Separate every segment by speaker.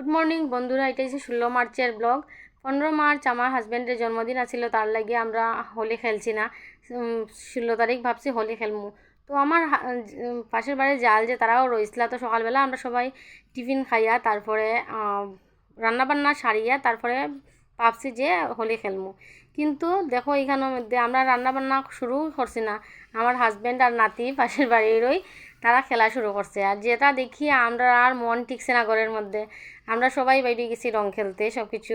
Speaker 1: Good morning বন্ধুরা, এটাই হচ্ছে ষোলো মার্চের ব্লগ পনেরো মার্চ আমার হাজব্যান্ডের জন্মদিন আছিল, তার লাগে আমরা হোলি খেলছি না। ষোলো তারিখ ভাবছি হোলি খেলমু। তো আমার পাশের বাড়ির জাল যে তারাও রয়েছিল তো সকালবেলা আমরা সবাই টিফিন খাইয়া, তারপরে রান্নাবান্না সারিয়া, তারপরে ভাবছি যে হোলি খেলমু। কিন্তু দেখো এখানের মধ্যে আমরা রান্না বান্না শুরু করছি না। আমার হাজব্যান্ড আর নাতি পাশের বাড়িরই তারা খেলা শুরু করছে। আর যেটা দেখি আমরা আর মন টিকছে না ঘরের মধ্যে। আমরা সবাই বাইরে গেছি রং খেলতে সব কিছু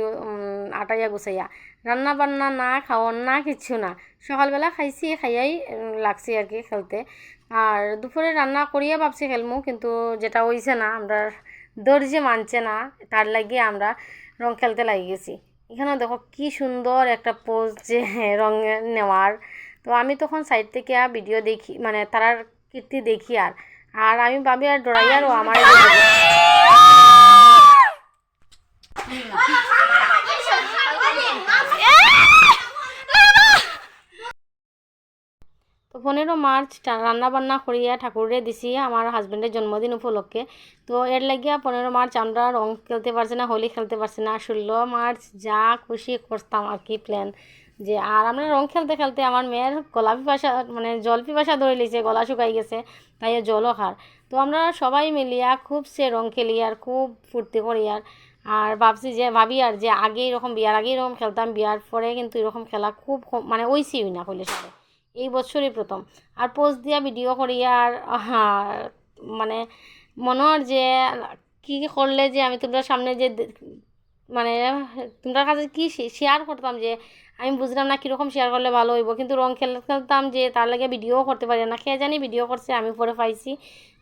Speaker 1: আটাইয়া গুছাইয়া। রান্না বান্না না খাওয়ান না কিচ্ছু না। সকালবেলা খাইছি, খাইয়াই লাগছে আর কি খেলতে। আর দুপুরে রান্না করিয়া ভাবছি খেলমু, কিন্তু যেটা হইছে না, আমরা দর্জি মানছে না, তার লাগিয়ে আমরা রং খেলতে লাগি গেছি। এখানে দেখো কি সুন্দর একটা পোজ যে রং নেওয়ার। তো আমি তখন সাইড থেকে আর ভিডিও দেখি মানে তারার কীর্তি দেখি আর। আর আমি ভাবি আর ডরাই আরও আমার এই যে দেখো। তো পনেরো মার্চ রান্না বান্না করিয়া ঠাকুরে দিছি আমার হাজব্যান্ডের জন্মদিন উপলক্ষে। তো এর লাগিয়া পনেরো মার্চ আমরা রং খেলতে পারছি না, হোলি খেলতে পারছি না। ষোলো মার্চ যা খুশি করতাম আর কি প্ল্যান যে আর আমরা রং খেলতে খেলতে আমার মেয়ের গলা পিপাসা মানে জল পিপাসা ধরে লিছে গলা শুকাই গেছে, তাই জলও খার। তো আমরা সবাই মিলিয়া খুব সে রং খেলি আর খুব ফুর্তি করি আর। আর ভাবছি যে, ভাবি আর যে আগে এরকম, বিয়ার আগে এরকম খেলতাম, বিয়ার পরে কিন্তু এরকম খেলা খুব মানে ওইসি না হইলে সাথে এই বছরই প্রথম। আর পোস্ট দিয়া ভিডিও করি আর মানে মনে হয় যে কী করলে যে আমি তোমরা সামনে যে মানে তোমরা কাছে কী শেয়ার করতাম যে আমি বুঝলাম না কীরকম শেয়ার করলে ভালো হইব। কিন্তু রং খেল, খেলতাম যে তার লাগে ভিডিও করতে পারি না। খেয়ে জানি ভিডিও করছে, আমি পরে পাইছি।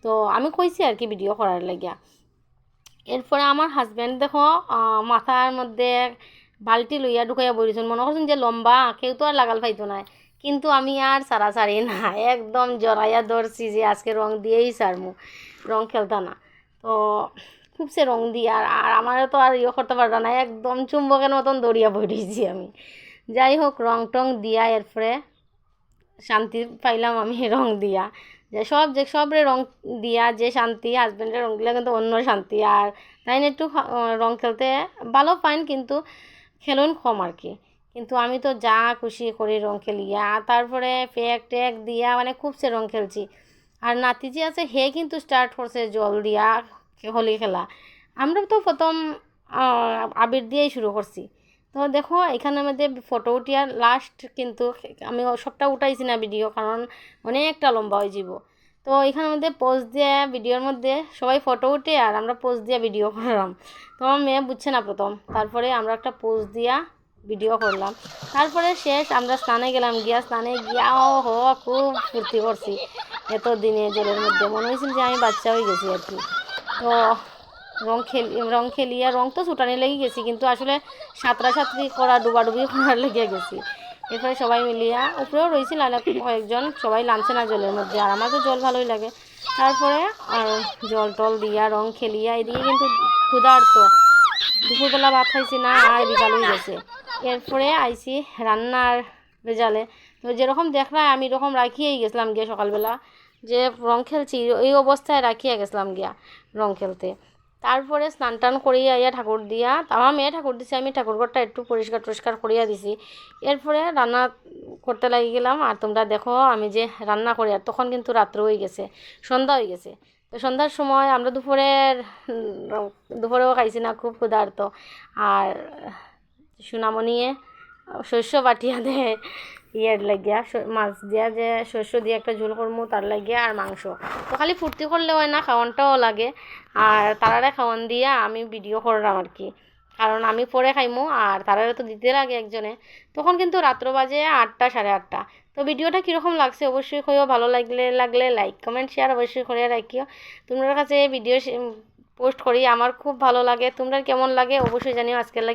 Speaker 1: তো আমি কইছি আর কি ভিডিও করার লাগিয়া। এরপরে আমার হাজব্যান্ড দেখো মাথার মধ্যে বালতি লইয়া ঢুকাইয়া বইছেন মনে করছেন যে লম্বা, কেউ তো আর লাগাল পাইতো না। কিন্তু আমি আর সারা সারি না, একদম জড়াইয়া ধরছি যে আজকে রং দিয়েই সারমু। রং খেলতা না। তো খুব সে রং দিয়ে আর আর আমার তো আর ইয়ে করতে পারতো না, একদম চুম্বকের মতন দৌড়িয়া বইছি আমি। যাই হোক, রং টং দিয়া এরপরে শান্তি পাইলাম আমি রং দিয়া। যে সব, যে সবরে রং দিয়া, যে শান্তি হাজব্যান্ডের রং দিলে কিন্তু অন্য শান্তি। আর তাই একটু রং খেলতে ভালো পাইন, কিন্তু খেলুন কম আর কি। কিন্তু আমি তো যা খুশি করি রং খেলিয়া তারপরে ফেক টেক দিয়া মানে খুব সে রং খেলছি। আর নাতি যে আছে, হে কিন্তু স্টার্ট করছে জল দিয়া হোলি খেলা। আমরা তো প্রথম আবির দিয়েই শুরু করছি। তো দেখো এখানের মধ্যে ফটো উঠিয়া লাস্ট কিন্তু আমি সবটা উঠাইছি না ভিডিও কারণ অনেকটা লম্বা হয়ে যাব তো এখানের মধ্যে পোজ দিয়ে ভিডিওর মধ্যে সবাই ফটো উঠে আর আমরা পোজ দিয়ে ভিডিও করলাম। তো আমার মেয়ে বুঝছে না প্রথম। তারপরে আমরা একটা পোজ দিয়া ভিডিও করলাম। তারপরে শেষ আমরা স্নানে গেলাম, গিয়া স্নানে গিয়া ও হো খুব ফুর্তি করছি। এত দিনে জলের মধ্যে। মনে হয়েছিল যে আমি বাচ্চা হয়ে গেছি আর কি। তো রং খেলি, রং খেলিয়া, রং তো ছুটানি লেগে গেছি, কিন্তু আসলে সাঁতরা সাঁতরি করা, ডুবাডুবি করার লেগে গেছি। এরপরে সবাই মিলিয়া, উপরেও রয়েছিল আর কয়েকজন সবাই নামছে না জলের মধ্যে, আর আমার তো জল ভালোই লাগে। তারপরে আর জল টল দিয়া, রং খেলিয়া, এদিকে কিন্তু ক্ষুধার্ত। দুপুরবেলা ভাত খাইছি না, আর বিকাল হয়ে গেছে। এরপরে আইছি রান্নার রেজালে তো যেরকম দেখলাম, আমি এরকম রাখিয়েই গেছিলাম গিয়া সকালবেলা যে রং খেলছি, এই অবস্থায় রাখিয়া গেছিলাম গিয়া রং খেলতে। তারপরে স্নান টান করিয়া ইয়া ঠাকুর দিয়া আমার মেয়ে ঠাকুর দিছে, আমি ঠাকুরঘরটা একটু পরিষ্কার টরিষ্কার করিয়া দিছি। এরপরে রান্না করতে লাগি গেলাম, আর তোমরা দেখো আমি যে রান্না করি, আর তখন কিন্তু রাত্র হয়ে গেছে, সন্ধ্যা হয়ে গেছে। তো সন্ধ্যার সময় আমরা দুপুরের, দুপুরেও খাইছি না, খুব ক্ষুধার্ত। আর সুনামনিয়ে শস্য বাটিয়া দে ইয়ের লাগিয়া মাছ দিয়া যে শস্য দিয়ে একটা ঝোল করব তার লাগিয়া আর মাংস। তো খালি ফুর্তি করলে হয় না, খাওয়ানটাও লাগে। আর তারারে খাওয়ান দিয়া আমি ভিডিও করলাম আর কি। কারণ আমি পরে খাইমু, আর তারারে তো দিতে লাগে একজনে। তখন কিন্তু রাত্র বাজে আটটা, সাড়ে আটটা। তো ভিডিওটা কীরকম লাগছে অবশ্যই কইও, ভালো লাগলে লাগলে লাইক কমেন্ট শেয়ার অবশ্যই করে রাখিও। তোমার কাছে ভিডিও পোস্ট করি, আমার খুব ভালো লাগে। তোমরা কেমন লাগে অবশ্যই জানিও, আজকের লাগে